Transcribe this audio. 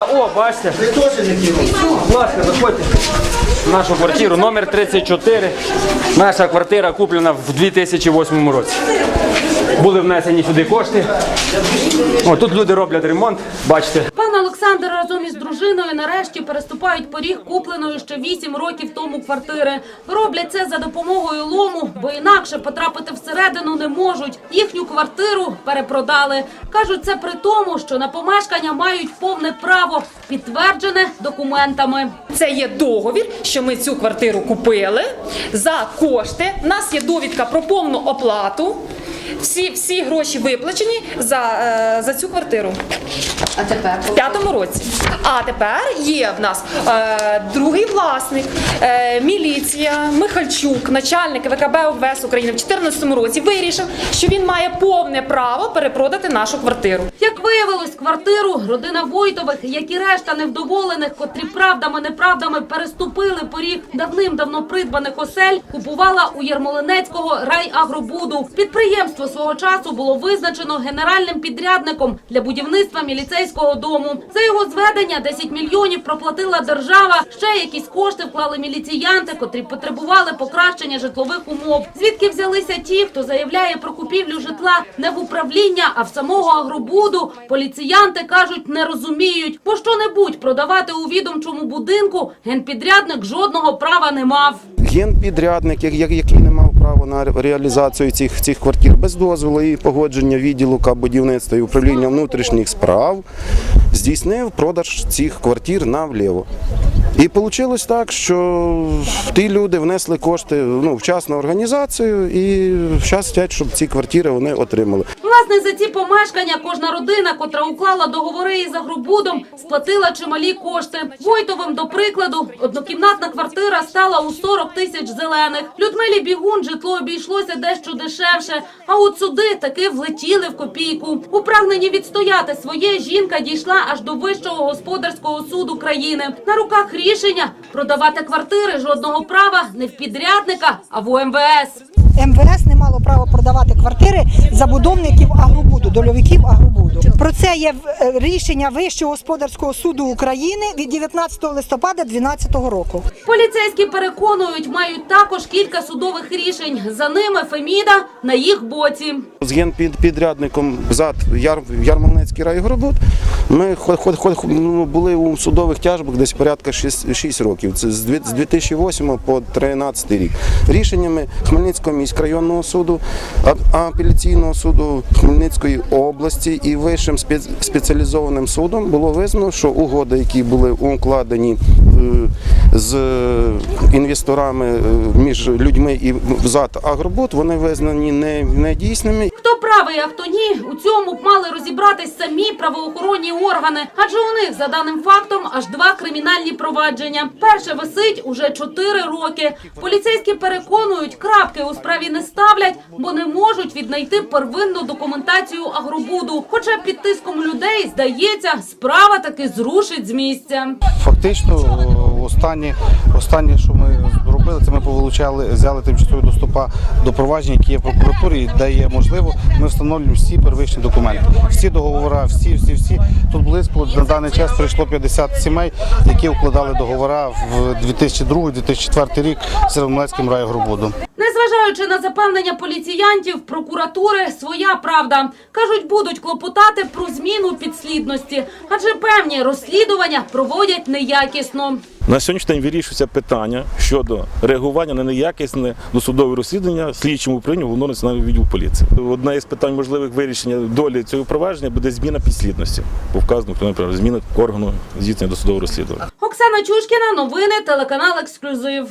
О, бачите. Будь ласка, заходьте в нашу квартиру, номер 34. Наша квартира куплена в 2008 році. Були внесені сюди кошти. О, тут люди роблять ремонт, бачите. Пан Олександр разом із дружиною нарешті переступають поріг купленої ще 8 років тому квартири. Роблять це за допомогою лому, бо інакше потрапити всередину не можуть. Їхню квартиру перепродали. Кажуть, це при тому, що на помешкання мають повне право, підтверджене документами. Це є договір, що ми цю квартиру купили за кошти. У нас є довідка про повну оплату. Всі, всі гроші виплачені за, е, за цю квартиру. А тепер В п'ятому році. А тепер є в нас е, другий власник, е, міліція, Михальчук, начальник ВКБ ОВС України в 2014 році вирішив, що він має повне право перепродати нашу квартиру. Як виявилось, квартиру родина Войтових, як і решта невдоволених, котрі правдами неправдами переступили поріг давним-давно придбаних осель, купувала у Ярмолинецького райагробуду. Підприємство свого часу було визначено генеральним підрядником для будівництва міліцейського дому. За його зведення 10 мільйонів проплатила держава. Ще якісь кошти вклали міліціянти, котрі потребували покращення житлових умов. Звідки взялися ті, хто заявляє про купівлю житла не в управління, а в самого агробуду. Поліціянти кажуть, не розуміють, бо що-небудь продавати у відомчому будинку генпідрядник жодного права не мав. Генпідрядник, як- як- який не мав права на реалізацію цих, цих квартир без дозволу і погодження відділу будівництва і управління внутрішніх справ, здійснив продаж цих квартир навліво. І вийшло так, що ті люди внесли кошти ну, в організацію і зараз щоб ці квартири вони отримали. Власне, за ці помешкання кожна родина, котра уклала договори із агробудом, сплатила чималі кошти. Войтовим, до прикладу, однокімнатна квартира стала у 40 тисяч зелених. Людмилі Бігун житло обійшлося дещо дешевше, а от суди таки влетіли в копійку. У прагненні відстояти своє жінка дійшла аж до вищого господарського суду країни. На руках рішення продавати квартири жодного права не в підрядника, а в УМВС. МВС не мало права продавати квартири забудовників агробуду, дольовиків агробуду. Про це є е, рішення Вищого господарського суду України від 19 листопада 2012 року. Поліцейські переконують, мають також кілька судових рішень. За ними Феміда на їх боці. З генпідрядником ЗАД Яр, Ярмолинецький райгородбуд ми ну, були у судових тяжбах десь порядка 6, 6 років. Це з 2008 по 2013 рік. Рішеннями Хмельницького міськрайонного суду, апеляційного суду Хмельницької області і вищим спец- спеціалізованим судом було визнано, що угоди, які були укладені е, з інвесторами е, між людьми і ЗАД Агробуд, вони визнані недійсними Хто правий, а хто ні, у цьому б мали розібратись самі правоохоронні органи. Адже у них за даним фактом аж два кримінальні провадження. Перше висить уже чотири роки. Поліцейські переконують, крапки у справі не ставлять, бо віднайти первинну документацію агробуду. Хоча під тиском людей здається, справа таки зрушить з місця. Фактично, останнє, останнє, що ми зробили, це ми повилучали, взяли тимчасові доступа до проваджень, які є в прокуратурі, де є можливо, ми встановлюємо всі первичні документи. Всі договори, всі, всі, всі. Тут близько на даний час прийшло 50 сімей, які укладали договори в 2002-2004 рік з Северомлецьким райгробудом. Незважаючи на запевнення поліціянтів, прокуратури своя правда. Кажуть, будуть клопотати про зміну підслідності, адже певні розслідування проводять неякісно. На сьогоднішній день вирішується питання щодо реагування на неякісне досудове розслідування слідчим управлінням головного національного відділу поліції. Одне із питань можливих вирішення долі цього провадження буде зміна підслідності. Вказаному кримінальному праву, зміна органу здійснення досудового розслідування. Оксана Чушкіна, новини, телеканал Ексклюзив.